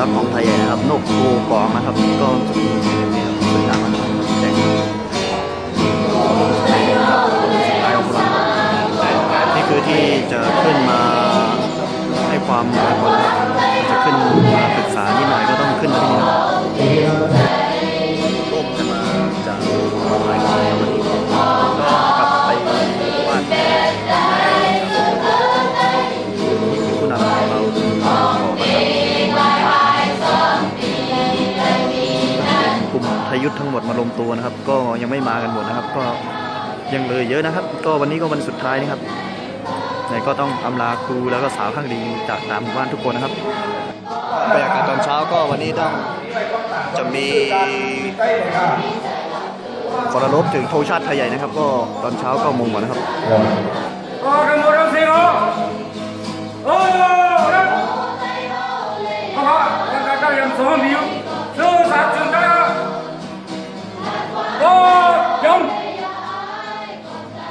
รับของไทยใหญ่นะครับนกโกกองนะครับก็จะมีสวยงามมากแดงลายของพวกเราครับนี่คือที่จะขึ้นมาให้ความหมายคนนจะขึ้นมาศึกษานิดหน่อยก็ ยุทธ์ทั้งหมดมารวมตัวนะครับ ก็ยังไม่มากันหมดนะครับ ก็ยังเหลยเยอะนะครับ ก็วันนี้ก็วันสุดท้ายนะครับไหนก็ต้องอำลาครูแล้วก็สาวข้างดีจากตามหมู่บ้านทุกคนนะครับบรรยากาศตอนเช้าก็วันนี้ต้องจะมีขอรบถึงธงชาติไทยใหญ่นะครับ ก็ตอนเช้าก็โมงกว่านะครับ Orang orang tengok. Oh, orang. Apa? Yang kata yang semua biu. Susah cinta. Oh, yang.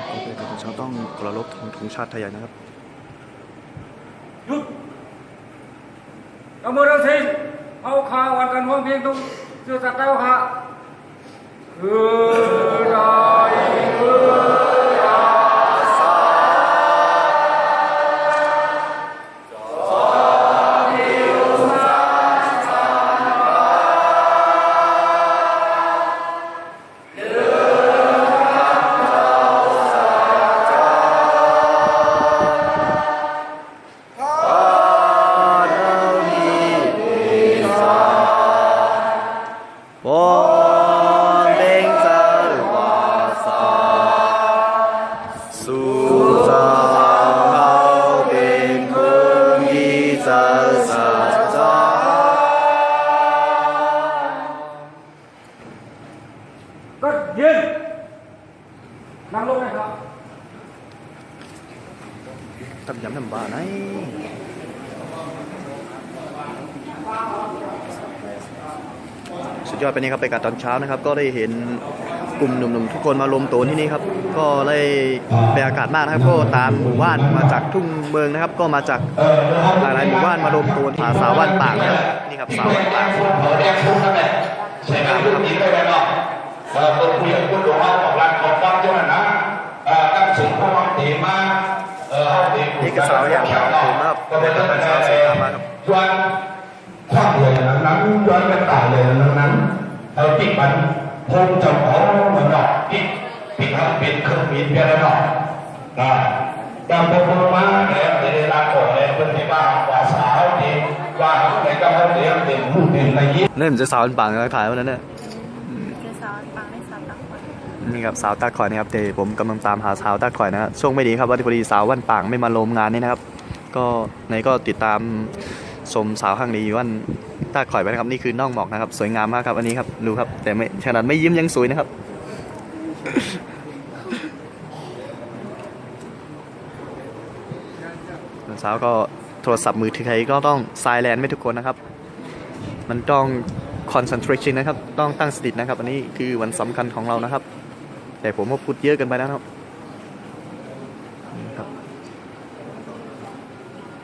โอเคครับตอนเช้าต้องเคารพธงธงชาติไทยใหญ่นะครับ Yuk. Kamu orang sih. Mau kawan kan wong biang tu. Susah tahu ha. Kedai. 我 ทำยำน้ำบาไหนสุดยอดไปนี่ครับไปกัดตอนเช้านะครับ ก็ได้เห็นกลุ่มหนุ่มๆทุกคนมารวมตัวที่นี่ครับ ก็ได้บรรยากาศมากนะครับก็ตามหมู่บ้านมาจากทุ่งเมืองนะครับ ก็มาจากหลายๆหมู่บ้านมารวมตัวผาสาวบ้านป่างครับนี่ครับสาวบ้านป่างใช่ครับคุณหญิงไปแล้วเนาะเออคนคุยกับคุณหลวงพ่อของร้านของฟังจังนั้นนะตั้งสูงพระวังตีมา นี่คือสาวอย่างเราผมนะครับก็เป็นเรื่องสาวสวยงามมากครับย้อนคว่ำเลยนะนั้นย้อนกันตายเลยนะนั้นเออปิดมันพงจำของมันเนาะปิดปิดทั้งปิดเครื่องบินไปแล้วเนาะนะดาวพงมาเนี่ยในเวลาก่อนเนี่ยเป็นที่บ้านว่าสาวดีว่าในก็เขาเลี้ยงเด็กลูกเด็กในยี่เล่นจะสาวเป็นป่างแล้วถ่ายวันนั้นเนี่ย คือซอสปังไม่ซอสตักคน นี่ครับสาวตาข่อยนะครับเดี๋ยวผมกำลังตามหาสาวตาข่อยนะช่วงไม่ดีครับว่าพอดีสาววันป่างไม่มาลมงานนี่นะครับ ก็ในก็ติดตามชมสาวข้างดีวันตาข่อยไปนะครับนี่คือน้องหมอกนะครับ สวยงามมากครับอันนี้ครับดูครับ แต่ไม่ขนาดไม่ยิ้มยังสวยนะครับสาวก็โทรศัพท์มือถือใครก็ต้องไซแลนไม่ทุกคนนะครับ มันต้อง concentration นะครับ ต้องตั้งสตินะครับ อันนี้คือวันสำคัญของเรานะครับ แต่ผมว่าพูดเยอะกันไปแล้วนะครับนี่ครับ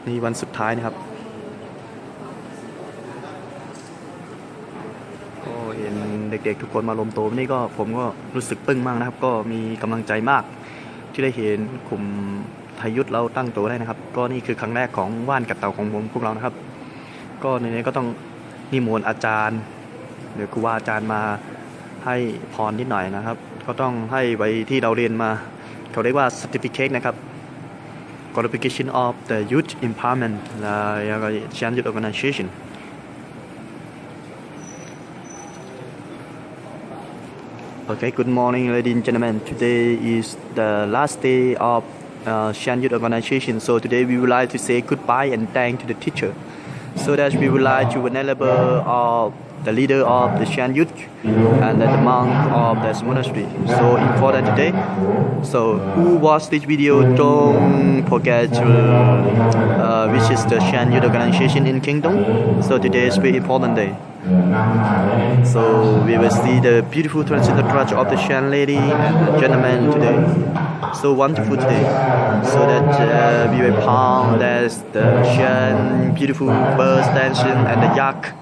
นี่วันสุดท้ายนะครับ ก็เห็นเด็กๆทุกคนมารวมตัวนี่ก็ผมก็รู้สึกปึ้งมากนะครับ ก็มีกำลังใจมาก ที่ได้เห็นกลุ่มทยยุทธเราตั้งตัวได้นะครับ ก็นี่คือครั้งแรกของว่านกับเต่าของผมพวกเรานะครับ ก็ในนี้ก็ต้องนิมนต์อาจารย์ หรือครูบาอาจารย์มาให้พรนิดหน่อยนะครับ ก็ต้องให้ไว้ที่เราเรียนมา เขาเรียกว่า certificate นะครับ qualification of the youth empowerment แล้วก็ Chan Youth Organization Okay, good morning, ladies and gentlemen. Today is the last day of uh, Shan Youth Organization. So today we would like to say goodbye and thank to the teacher. So that we would like to enable of the leader of the Shan Youth and the monk of this monastery. So important today. So who watch this video, don't forget to uh, visit the Shan Youth Organization in Kingdom. So today is very important day. So we will see the beautiful transcendental touch of the Shan lady and gentleman today. so wonderful today. So that uh, we will found there's the Shan beautiful birds dancing and the yak.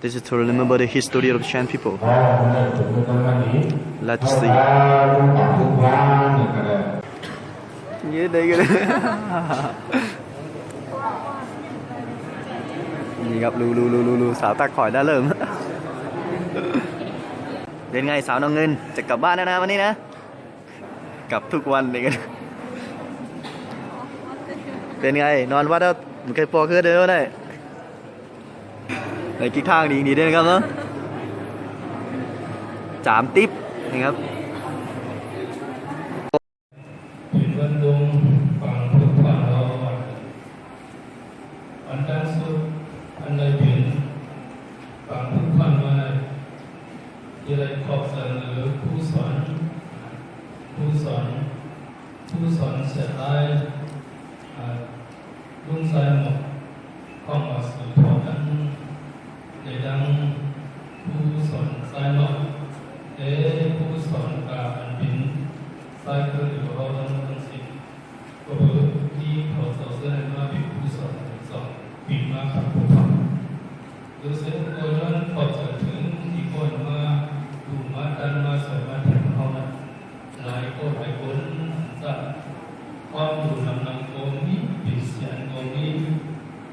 This is to remember the history of Shan people. Let's see. ลุงทุกวันนี่ก็ได้ Yeah, there you go. นี่ครับรูรูรูรูรูสาวตาข่อยได้เริ่มเป็นไงสาวน้องเงิน จะกลับบ้านแล้วนะวันนี้นะ กลับทุกวันเลยกันเป็นไง นอนวัดแล้วมันเคยปอขึ้นเด้อได้ ในกิ๊กทางดีดีด้วยนะครับเนาะจามติ๊บนี่ครับผู้สอนผู้สอนผู้สอนเสียดายอ่าลุงใส่หมดข้องมาสืบทอดกันในดังผู้สอนใส่หมดเอ๋ผู้สอนกาอันบิน ใส่เกลือหรือว่าเราต้องสิ่งก็คือที่เขาเส้นมาเป็นผู้สอนสอนปีมาขับผู้ฟังโดเส้นตัวนั้นพอจะถึงที่คนมาดูมาดันมาสอนมาถึงเขานั้นหลายคนหลายคนจะความดูนำนำโกมีปิดเสียงโกมี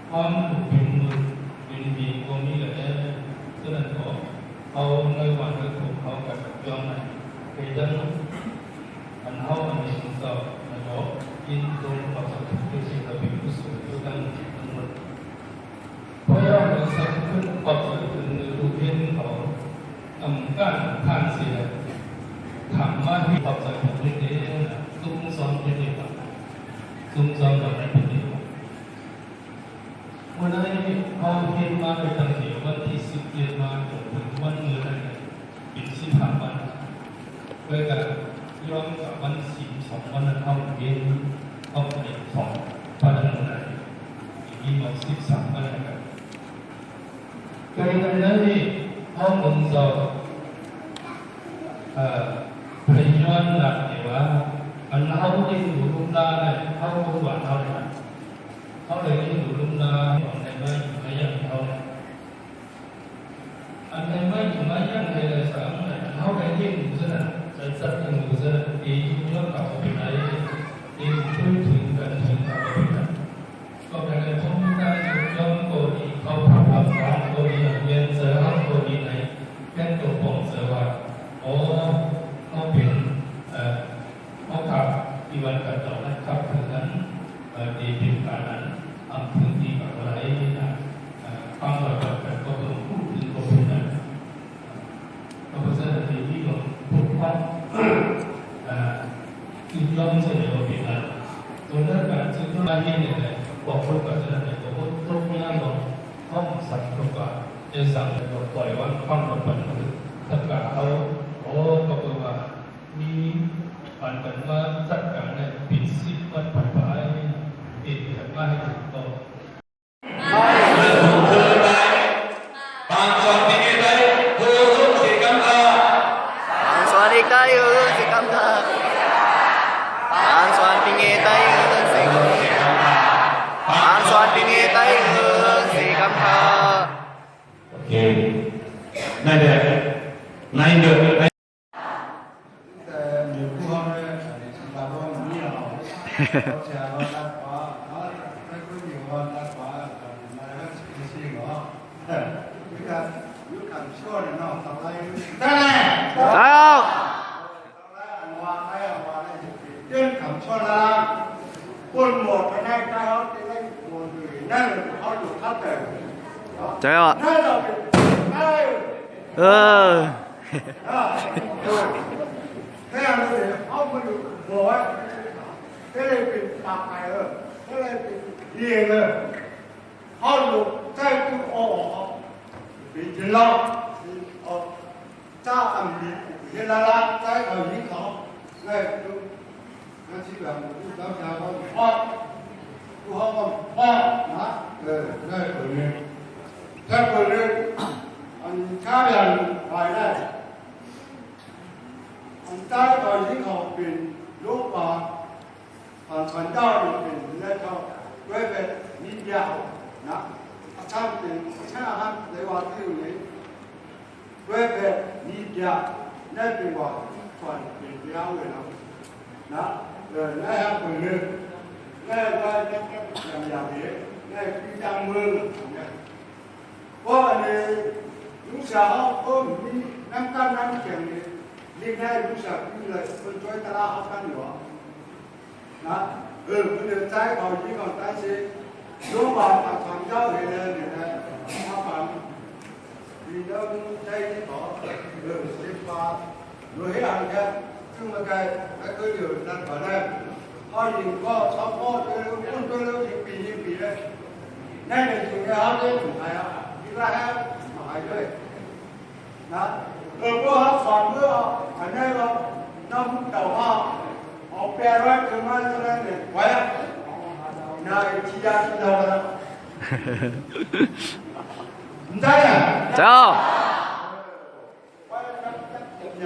ความดูเป็นมือเป็นมีโกมีก็ได้ฉะนั้นก็เอาในวันที่ถูกเขากับยอมนั้นไปดังอันเฮาอันนี้ก็นะเนาะยินตรงกับสัตว์ที่สิ่งที่เป็นกุศลอยู่กันทั้งหมดเพราะว่าเราสักขึ้นกับถึงรูปเห็นเขาทำการ ผ่านเสียถามว่าที่ตอบใจผมไม่ได้ตุ้งซ้อมไม่ได้ครับตุ้งซ้อมแบบไหนไม่ได้เมื่อนั้นเขาเห็นมาไปตั้งแต่วันที่สิบเดือนมาจนถึงวันเมื่อนั้นเป็นสิบห้าวันเพื่อการย้อนกลับวันสี่สองวันนั้นเข้าเรียนเข้าเรียนสองพันหนึ่งร้อยยี่สิบสิบสามวันนะครับเกิดกันนั้นนี่ห้องมึงสอบเอ่อพยายามหลักเดี๋ยวว่าอันเขาได้ดูลุมดาเนี่ยเขารู้ว่าเขาเนี่ยเขาเลยได้ดูลุมดาของในไม่ไม่ยังเขาเนี่ยอันในไม่ถึงไม่ยังในเลยสา เนี่ยเขาได้ยิ่งดูซะนะจะสัตว์ยังดูซะนะเองยอดกับเป็นไรเองช่วยถึงกันถึงกับเป็นไรก็เป็นอะไรผมได้ยอมโกดีเขาพับพับฟังโกดีเรียนเสื อห้องโกดีไหนเป็นตัวปองเสือว่าโอเขาเป็นเอ่อเขาขับอีวันกันต่อนะครับถึงนั้นเอ่อดีเป็นการนั้นทำพื้นที่กับอะไรนะเอ่อความระเบิดกันก็ต้องพูดถึงก็เป็นนั้นก็เพราะฉะนั้นที่ที่เราพูดว่าเอ่อจุดย่อมเฉลี่ยเป็นนั้นตรงนั้นการจุดย่อมอะไรเนี่ยบอกพูดกับฉะนั้นเนี่ยก็พูดตรงนี้เราห้องสัตว์ก็ว่าจะสั่งเราปล่อยว่าความระเบิดถ้าเกิดเขาโอ้ก็แปลว่ามีปันกันว่าจัดการเนี่ยปิดสิบวันผ่านไปปิดแบบว่าให้ถูกต้อง บางส่วนที่ได้คือรุ่งสีกำอา Ang suan tayo si Kamta. Ang suan pingi tayo si Kamta. Ang suan pingi tayo si Kamta. โอเคนั่นแหละนายเดือด แต่หนูผู้ห้องเนี่ยตาบ้องนี่เราเขาแชร์ว่าตัดฟ้าเขาไม่ค่อยมีว่าตัดฟ้าแต่มาแล้วไม่ใช่หรอยุคยุคการช่วยเนาะทำไรได้แหละ Tayo! วางไว้วางไว้เรื่องคำช่วยละคนหมดไปได้ได้เขาจะได้หมดเลยนั่นเขาอยู่ท่าเต๋อ Tayo! นั่นเราเป็นได้ Uh. แค่เราเลยเอามาอยู่หัว ก็เลยเป็นปากไปเออก็เลยเป็นเรียงเลยเขาอยู่ใจกูออกเป็นจินเราออกจ้าอันนี้เห็นแล้วละใจเอาหิ้งเขาเลยดูนั่นที่แบบดูแล้วชาวเขาพ่อดูเขาก็พ่อนะเออได้คนนี้ถ้าคนนี้อันข้ายันไปได้อันใต้ตอนที่เขาเป็นโรคปาก 啊，传道人的人在搞，外边你比较好，那啊，差不多，差还来话只有人，外边你比较，那边话传比较会了，那呃，那还不能，那个那个两两别，那比较闷了，我呢，有时候我你能干能干的，另外有时候比如说做一打好干的话。 ด้ลูกสาวพี่เลยคนช่วยตลาดเขากันอยู่นะเออคนเดินใจเขายิ่งเขาใจสิรู้ว่าทางความเจ้าเห็นเลยเนี่ยนะถ้าฟังดีแล้วใจที่เขา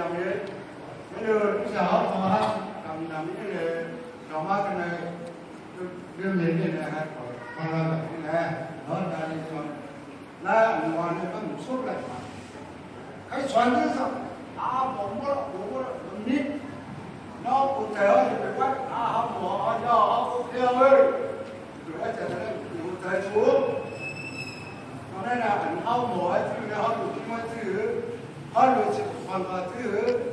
เออสิบาโดยอ่านแค่ซึ่งเมื่อไงไม่เคยอยู่นั่นก่อนแรกพ่อยิงก็ชอบพ่อตัวเร็วพุ่งตัวเร็วยิงปียิงปีเล 不在了，你别管，啊，好我，啊，要好不要喂，主要在那有在处，我那那很好我，主要好有地方住，好有吃饭法住，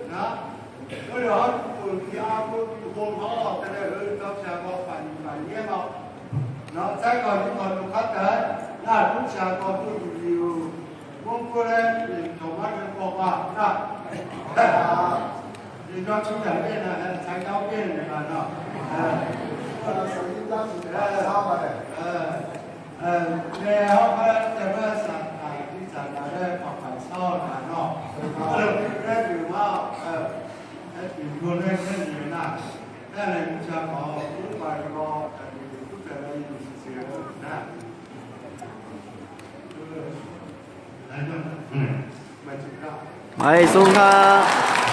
那我了好有地啊，不有空好，在那有到下个饭饭夜嘛，那再搞你搞路卡的，那路下个不有有，我过来，你干嘛去搞嘛？那，哈哈。You got to that bin and take out bin and I know. Now, there was a guy who said that I got my soul and I know. That you are, that you could have been in that. Then you jump off, you buy the ball, and you put the way you see it in that. I know. ไม่สู้ครับ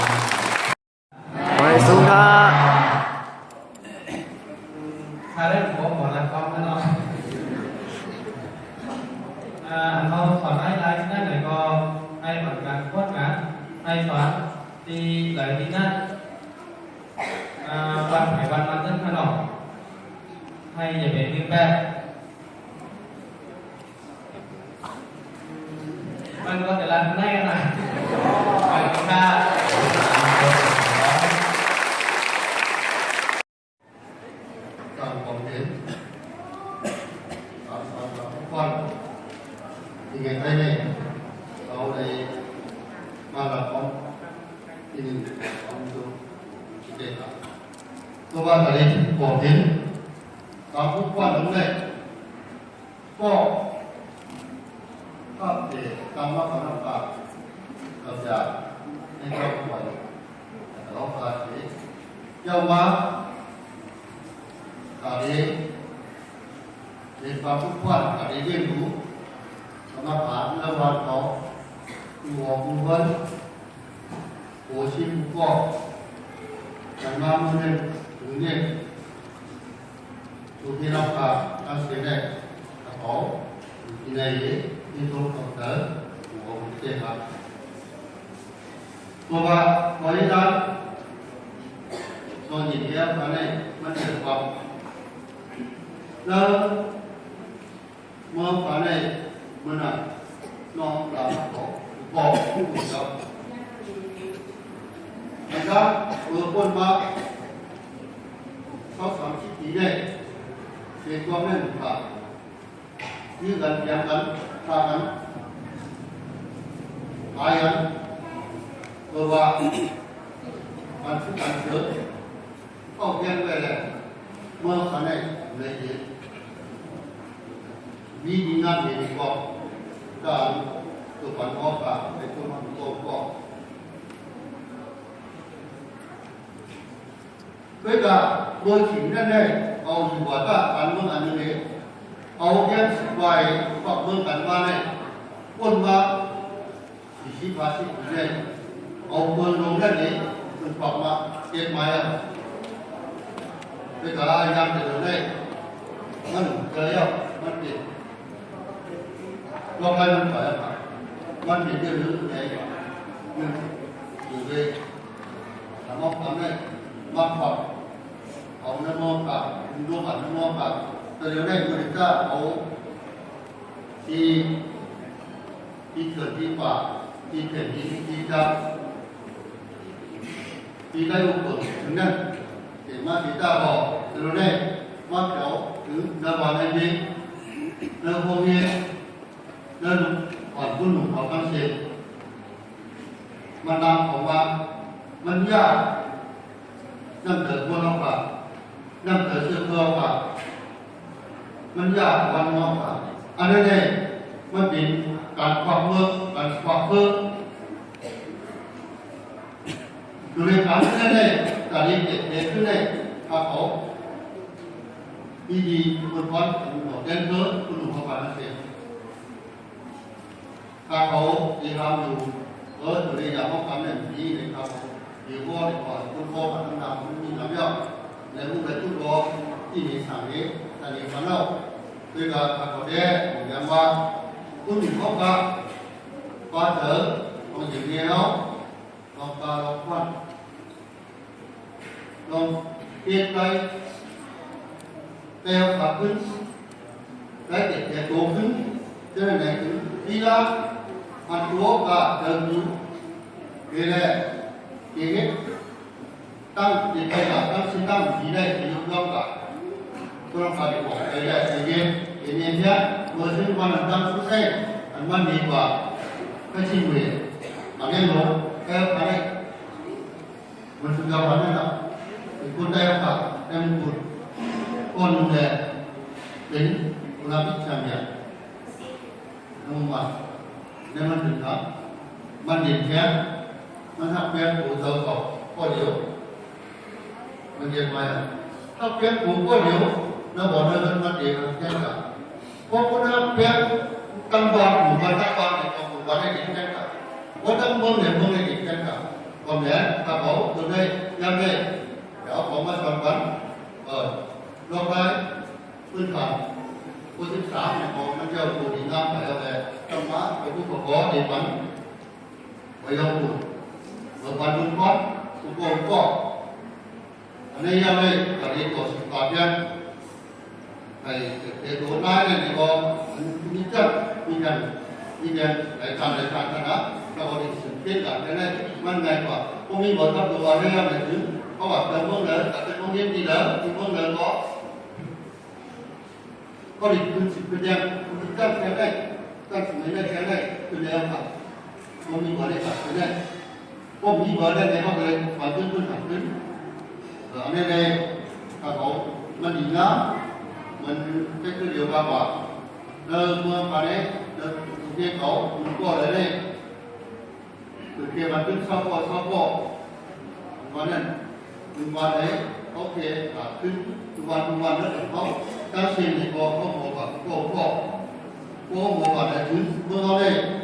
ยังไงได้เนี่ยเราได้มาหลับของที่นึ่งของตัวเด็กครับตัวว่าอะไรความเห็นตามทุกวันนั้นเลยก็ถ้าเด็กตามมาขนาดปากเราจะให้เข้าไปเราพาไปเจ้ามา kali di papuan kali dia tu sama pan lawan kau dua bulan osim kau dan mamunen dunia tu kira apa aslinya kau ini itu kau dua bulan Coba kualitas so nhìn thấy cái này มันเกิดความแล้วมองไปในมันอะน้องหลานของบอกผู้กับนะครับเมื่อ คนมาเขาสามสิบปีเนี่ยเสียความแม่นขาดยื้อกันยังกันฆ่ากันตายกั นเพราะว่ามันคือการเสือก็เพียงไปแล้วเมื่อขณะในเย็น vì đi ngang về đi qua cả cơ quan có cả cái cơ quan có có với cả đôi chỉ nên đây เอาอยู่ว่าก็การเมืองอันนี้เอาแค่สิบใบฝักเมืองกันมาเนี่ยคนมาสี่สิบห้าสิบเนี่ยเอาเมืองลงแค่นี้มันฝักมาเก็บมาอ่ ก็ให้มันถอยไปมันเห็นเรื่องนี้ใจมันอยู่ด้วยสมองทำได้มากกว่าเอาน้ำมองกับดูผ่านน้ำมองกับแต่เดี๋ยวได้คุณจะเอาที่ที่เกิดที่ป่าที่เกิดที่ที่จะที่ได้อุปถัมภ์ถึงนั้นเห็นมาที่ตาบอกแต่เดี๋ยวได้มาแถวถึงนาวาในเย็นแล้วพวกนี้ từ lúc này mà kéo thứ ra vào đây đi nơi hôm nay nơi hoàn quân lục vào căn xe mà làm ของว่า มันยากนั่นเกิดพวกเราป่ะนั่นเกิดเสื้อเพื่อป่ะมันยากวันมองป่ะอันนี้เนี่ยมันเป็นการควักเมื่อการควักเพื่อดูในฐานขึ้นได้การเรียนเด็กเด็กขึ้นได้ถ้าเขาดีดีคุณพอดคุณบอเดินเพิ่มคุณหนุ่มเขาผ่านเสีย ถ้าเขาดีทำอยู่เออตัวนี้อยากเขาทำเนี่ยดีเลยครับอยู่ก็ดีกว่าคุณพ่อพัฒนาคุณมีน้ำยอดและผู้ใดทุกรอที่มีสามีสามีฝันเร अटुओं का डब्ल्यू गेले गेले tăng tiền cây là tăng sinh tăng gì đây thì lúc đó cả tôi làm phải của cái này thì nhiên thì nhiên thế vừa sinh quan là tăng xuất thế anh quan đi qua cái sinh quyền mà nên nó cái cái này mình chúng ta phải nên là thì con đây không cả em một con để đến làm ít làm việc không mà นี่มันถึงครับ มันเห็นแค่มันทำแค่ผูเตาตอกก็เดียว มันเรียกว่าถ้าแค่ผูก็เดียวนะบอกเดินมันเด็ดแค่กับพราะคนทำแค่ตั้งวางหมู่บ้านตั้งวางในกองหมู่บ้าได้เด็ดแค่กับว่าตั้งบ้านเนี่ยมันได้เด็ดแค่กับามแม้ถ้าบอาตัวได้ยังได้ ประกอบในปันไปยอมผู้เมื่อปันบุญก้อนผู้โกงก็อันนี้ยังไงตอนนี้ตัวสุขภาพยังไอ้เด็กตัวน้อยเนี่ยก็มีจัดมีกันมีกันหลายการหลายการนะเราได้สึกเป็ นแบบนั้นมันไงกว่าพวกนี้บอกทับตัวเรื่องอะไรถึงเขาบอกเป็นพวกนั้นแต่เป็นพวกนี้ดีแล้วเป็นพวกนั้นก็ก็ได้คุณสิเป็นยังคุณตั้ง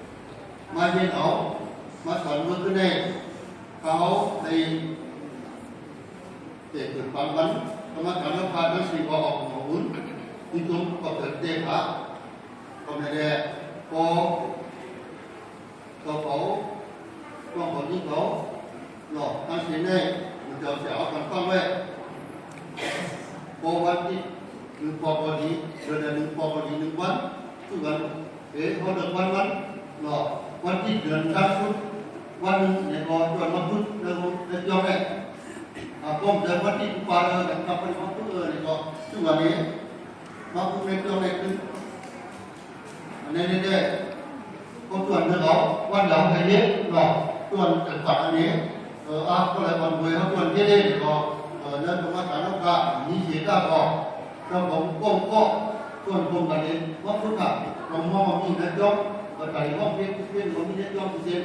มาเรียนเอา มาสอนรู้ขึ้นได้เขาในเด็กเกิดความวันกรรมฐาพาทั้งสี่พอออกของหุ้นมีตัวประเกิดเตพะก็ไม่ได้พอตัวเขาของคนที่เขาหลอกทั้งสี่ได้มันจะเสียเอากันต้องไว้พอวันที่หนึ่งพอพอดีเดือนหนึ่งพอพอดีหนึ่งวันทุกวันเอ๊เขาเดืนวันวันหลอก วันที่เดือนกันสุดวันหนึ่งเนี่ยก็จวนพุทธเดือนเดือนยอมแม่อ่าผมเดือนวันที่ปาเออแต่กลับไปมาพุทธเออเนี่ยก็ทุกวันนี้มาพุทธในยอมแม่ขึ้นอันนี้เนี่ยก็จวนเดือนหลอวันหลอกไอ้เนี้ยหลอกจวนจังหวัดอันนี้ ờ, à, có lại còn người họ còn kia đây có ờ, ở nơi của các nó cả như thế ra bỏ cho bóng công có còn cùng cả đến có phức cả còn mong nhìn nó trong và tại mong biết biết có như thế trong thì thế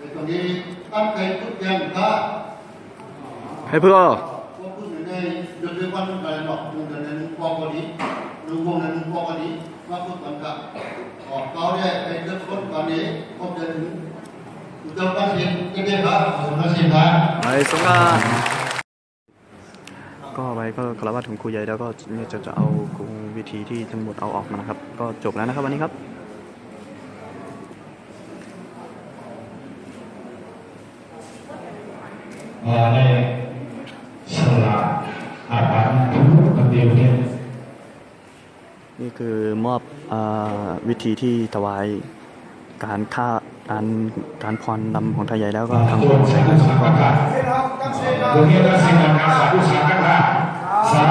để còn đi tăng cái chút tiền cả ให้เพื่อ có cứ ở đây được cái quan cái nọ cùng cái này qua qua đi đúng cùng này qua qua đi mà phức còn cả ở cao đây cái đất con còn đấy không được chúng ta phát hiện cái này cả chúng ta xin thả ไปสงกรานต์ก็ไปก็กราบไหว้ถึงครูใหญ่แล้วก็เนี่ยจะจะเอาครูวิธีที่ทั้งหมดเอาออกมานะครับ ก็จบแล้วนะครับวันนี้ครับ มาในสละอาหารทุกคนเดียวเนี่ยนี่คือมอบอาวิธีที่ถวายการฆ่าการการพรนำของไทยใหญ่แล้วก็ทางส่วนสังฆสังฆทานพี่น้องตั้งใจนะตรงนี้เราสิ่งงานสาธุสังฆทานสา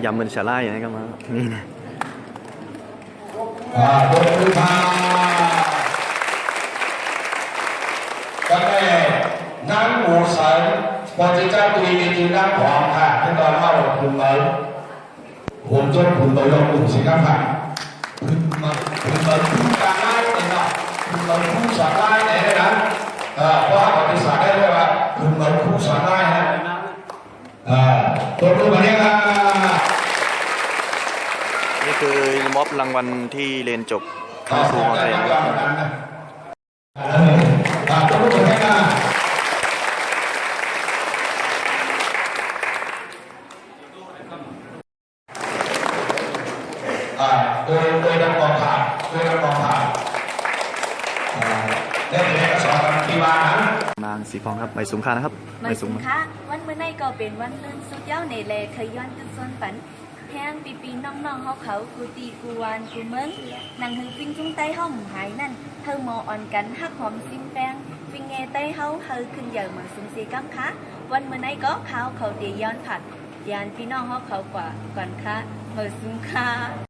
หนุนนับยำเหมือนชาไล่นะครับมานี่นะอ่าโดยคือทางก็ได้นั่งหูใสพอจิตใจตัวเองจีนั่งของค่ะที่เราเล่าคุณมาผมจนคุณไปลงกลุ่มสิครับค่ะคุณมาคุณมาคุณการไล่เนี่ยนะคุณมาคุณสอนไล่เนี่ยนะอ่าเพราะว่าประวัติศาสตร์ได้เลยว่าคุณมาคุณสอนไล่นะอ่าตัวรู้มาเนี่ยนะ คือม็อบรางวัลที่เรียนจบคณะครูของไทยนะครับอ่าตัวรู้มาเนี่ยนะอ่าโดยโดยนักกองถ่ายโดยนักกองถ่ายอ่าได้เรียนกระสอบที่บ้านนะนางสีฟองครับใบสูงค่านะครับใบสุงค่ะวันเมื่อในก็เป็นวันลื่นสุดยาวในแลเคยย้อนจุดส่วนฝัน แทงปีปีน้องๆเขาเขากูตีกูวานกูเมืองนางหือฟิงจุ้งใต้ห้องหายนั่นเธอมออ่อนกันฮักหอมซิมแปงฟิงเงใต้เฮาเธอขึ้นใหญ่เหมือนสุงสีกัมคะวันเมื่อไนก็เขาเขาเตียย้อนผัดยานพี่น้องเขาเขากว่าก่อนค่ะเหมือสุงค่ะ